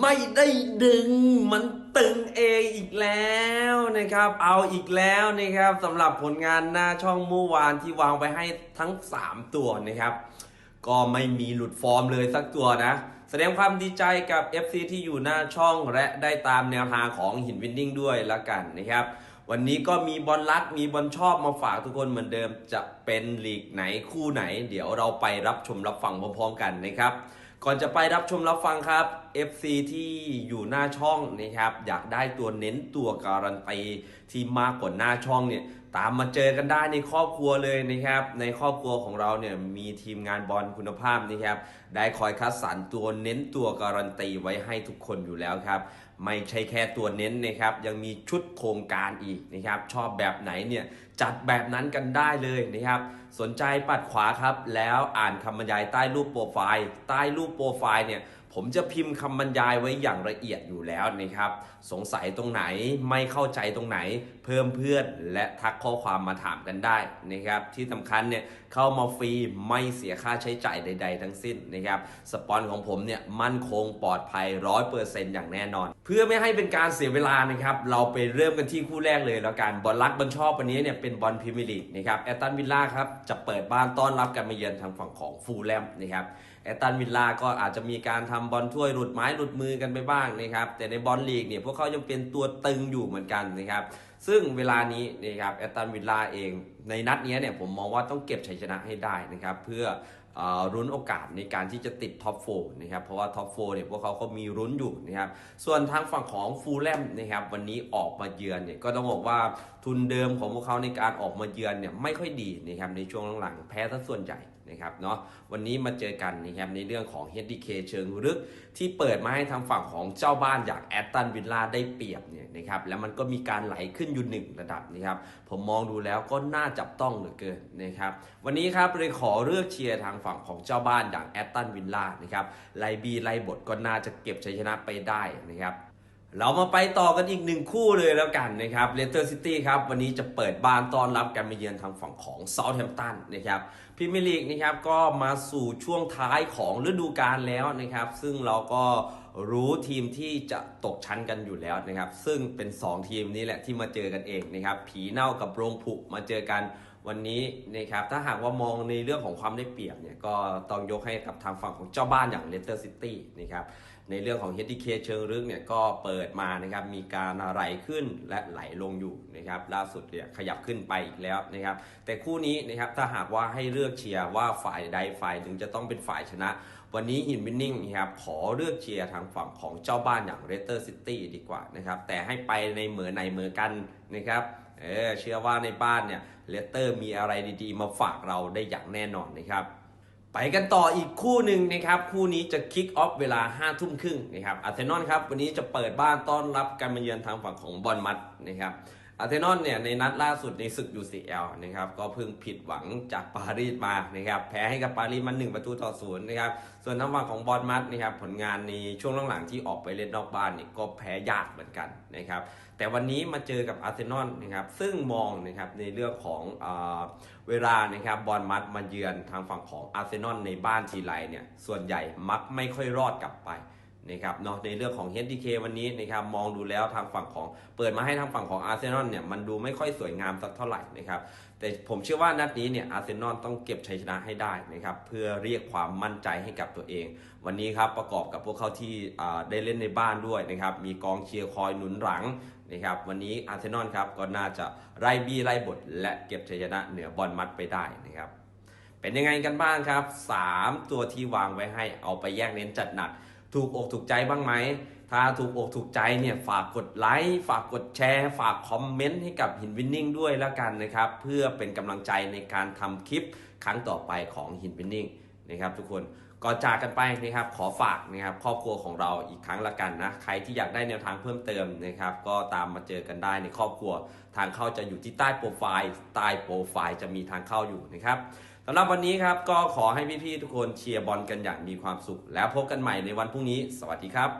ไม่ได้ดึงมันตึงเองอีกแล้วนะครับ เอาอีกแล้วนะครับสำหรับผลงานหน้าช่องเมื่อวานที่วางไปให้ทั้ง 3 ตัวนะครับ ก็ไม่มีหลุดฟอร์มเลยสักตัวนะ แสดงความดีใจกับ FC ที่อยู่หน้าช่องและได้ตามแนวทางของหินวินดิ้งด้วยละกันนะครับวันนี้ก็มีบอลรักมีบอลชอบมาฝากทุกคนเหมือนเดิมจะเป็นลีกไหนคู่ไหน เดี๋ยวเราไปรับชมรับฟังพร้อมๆกันนะครับ ก่อนจะไปรับชมรับฟังครับ FC ที่อยู่หน้าช่องนะครับ อยากได้ตัวเน้นตัวการันตีที่มากกว่าหน้าช่องเนี่ย ตามมาเจอกันได้ในครอบครัวเลยนะครับ ในครอบครัวของเราเนี่ยมีทีมงานบอลคุณภาพนะครับ ได้คอยคัดสรรตัวเน้นตัวการันตีไว้ให้ทุกคนอยู่แล้วครับ ไม่ใช่แค่ตัวเน้นนะครับ ยังมีชุดโครงการอีกนะครับ ชอบแบบไหนเนี่ยจัดแบบนั้นกันได้เลยนะครับ สนใจปัดขวาครับ แล้วอ่านคำบรรยายใต้รูปโปรไฟล์ ใต้รูปโปรไฟล์เนี่ย ผมจะพิมพ์คำบรรยายไว้อย่างละเอียดอยู่แล้วนะครับ สงสัยตรงไหนไม่เข้าใจตรงไหน เพิ่มเพื่อนและทักข้อความมาถามกันได้นะครับ ที่สำคัญเนี่ยเข้ามาฟรีไม่เสียค่าใช้จ่ายใด ๆ ทั้งสิ้นนะครับ สปอนของผมเนี่ยมั่นคงปลอดภัยร้อยเปอร์เซ็นต์อย่างแน่นอน เพื่อไม่ให้เป็นการเสียเวลานะครับ เราไปเริ่มกันที่คู่แรกเลยแล้วกันบอลรักบอลชอบวันนี้เนี่ยเป็นบอลพรีเมียร์ลีกนะครับแอตตันวิลล่าครับจะเปิดบ้านต้อนรับการมาเยือนทางฝั่งของฟูลแลมนะครับ แอตันวิลล่าก็อาจจะมีการทำบอลถ้วยหลุดไม้หลุดมือกันไปบ้างนะครับ แต่ในบอลลีกเนี่ยพวกเขายังเป็นตัวตึงอยู่เหมือนกันนะครับ ซึ่งเวลานี้นะครับแอตันวิลล่าเองในนัดนี้เนี่ยผมมองว่าต้องเก็บชัยชนะให้ได้นะครับ เพื่อเอ่อรุ้นโอกาสในการที่จะติดท็อปโฟนะครับเพราะว่าท็อปโฟเนี่ยพวกเขาก็มีรุ้นอยู่นะครับส่วนทางฝั่งของฟูลแลมนะครับวันนี้ออกมาเยือนเนี่ยก็ต้องบอกว่าทุนเดิมของพวกเขาในการออกมาเยือนเนี่ยไม่ค่อยดีนะครับในช่วงหลังๆแพ้ซะส่วนใหญ่นะครับเนาะวันนี้มาเจอกันนะครับในเรื่องของ HDK เชิงลึกที่เปิดมาให้ทางฝั่งของเจ้าบ้านอย่างแอตตันวิลล่าได้เปรียบเนี่ยนะครับแล้วมันก็มีการไหลขึ้นอยู่หนึ่งระดับนะครับผมมองดูแล้วก็น่าจับต้องเหลือเกินนะครับวันนี้ครับเลยขอเลือกเชียร์ทางฝั่งของเจ้าบ้านอย่างแอตตันวิลล่านะครับไลบีไลบทก็น่าจะเก็บชัยชนะไปได้นะครับ เรามาไปต่อกันอีกหนึ่งคู่เลยแล้วกันนะครับเลสเตอร์ซิตี้ครับ วันนี้จะเปิดบ้านต้อนรับการมาเยือนทางฝั่งของเซาท์แฮมป์ตันนะครับพรีเมียร์ลีกนะครับก็มาสู่ช่วงท้ายของฤดูกาลแล้วนะครับ ซึ่งเราก็รู้ทีมที่จะตกชั้นกันอยู่แล้วนะครับ ซึ่งเป็น 2 ทีมนี้แหละที่มาเจอกันเองนะครับ ผีเน่ากับโรงผุมาเจอกัน วันนี้นะครับถ้าหากว่ามองในเรื่องของความได้เปรียบเนี่ยก็ต้องยกให้กับทางฝั่งของเจ้าบ้านอย่างเลสเตอร์ซิตี้นะครับในเรื่องของ HDK เคชิงลึกเนี่ยก็เปิดมานะครับมีการไหลขึ้นและไหลลงอยู่นะครับล่าสุดเนี่ยขยับขึ้นไปอีกแล้วนะครับแต่คู่นี้นะครับถ้าหากว่าให้เลือกเชียร์ว่าฝ่ายใดฝ่ายหนึ่งจะต้องเป็นฝ่ายชนะ วันนี้หินวินนิ่งนะครับขอเลือกเชียร์ทางฝั่งของเจ้าบ้านอย่างเรสเตอร์ซิตี้ดีกว่านะครับแต่ให้ไปในเหมือในเหมือกันนะครับ เออเชื่อว่าในบ้านเนี่ยเลสเตอร์มีอะไรดีๆ มาฝากเราได้อย่างแน่นอนนะครับไปกันต่ออีกคู่หนึ่งนะครับ คู่นี้จะคิกออฟเวลา5้าทุ่มครึ่งนะครับอาร์เซนอลครับ วันนี้จะเปิดบ้านต้อนรับการมาเยือนทางฝั่งของบอลมัดนะครับ อาร์เซนอลเนี่ยในนัดล่าสุดในศึก UCL นะครับก็เพิ่งผิดหวังจากปารีสมานะครับแพ้ให้กับปารีสมา1ประตูต่อศูนย์นะครับส่วนทางฝั่งของบอลมัดนะครับผลงานในช่วงหลังๆที่ออกไปเล่นนอกบ้านเนี่ยก็แพ้ยากเหมือนกันนะครับแต่วันนี้มาเจอกับอาร์เซนอลนะครับซึ่งมองนะครับในเรื่องของอเวลานะครับบอลมัดมาเยือนทางฝั่งของอาร์เซนอลในบ้านทีไรเนี่ยส่วนใหญ่มักไม่ค่อยรอดกลับไป นะครับเนาะในเรื่องของ HDK วันนี้นะครับมองดูแล้วทางฝั่งของเปิดมาให้ทางฝั่งของอาร์เซนอลเนี่ยมันดูไม่ค่อยสวยงามสักเท่าไหร่นะครับแต่ผมเชื่อว่านัดนี้เนี่ยอาร์เซนอลต้องเก็บชัยชนะให้ได้นะครับเพื่อเรียกความมั่นใจให้กับตัวเอง วันนี้ครับประกอบกับพวกเขาที่ได้เล่นในบ้านด้วยนะครับมีกองเชียร์คอยหนุนหลังนะครับวันนี้อาร์เซนอลครับก็น่าจะไล่บี้ไล่บท และเก็บชัยชนะเหนือบอลมัดไปได้นะครับเป็นยังไงกันบ้างครับ 3 ตัวที่วางไว้ให้เอาไปแยกเน้นจัดหนัก ถูกอกถูกใจบ้างไหม ถ้าถูกอกถูกใจเนี่ยฝากกดไลค์ ฝากกดแชร์ ฝากคอมเมนต์ให้กับหินวินนิ่งด้วยแล้วกันนะครับ เพื่อเป็นกำลังใจในการทำคลิปครั้งต่อไปของหินวินนิ่งนะครับทุกคนก่อนจากกันไปนะครับขอฝากนะครับครอบครัวของเราอีกครั้งละกันนะใครที่อยากได้แนวทางเพิ่มเติมนะครับก็ตามมาเจอกันได้ในครอบครัว ทางเข้าจะอยู่ที่ใต้โปรไฟล์ใต้โปรไฟล์จะมีทางเข้าอยู่นะครับ สำหรับวันนี้ครับก็ขอให้พี่ๆทุกคนเชียร์บอลกันอย่างมีความสุข แล้วพบกันใหม่ในวันพรุ่งนี้ สวัสดีครับ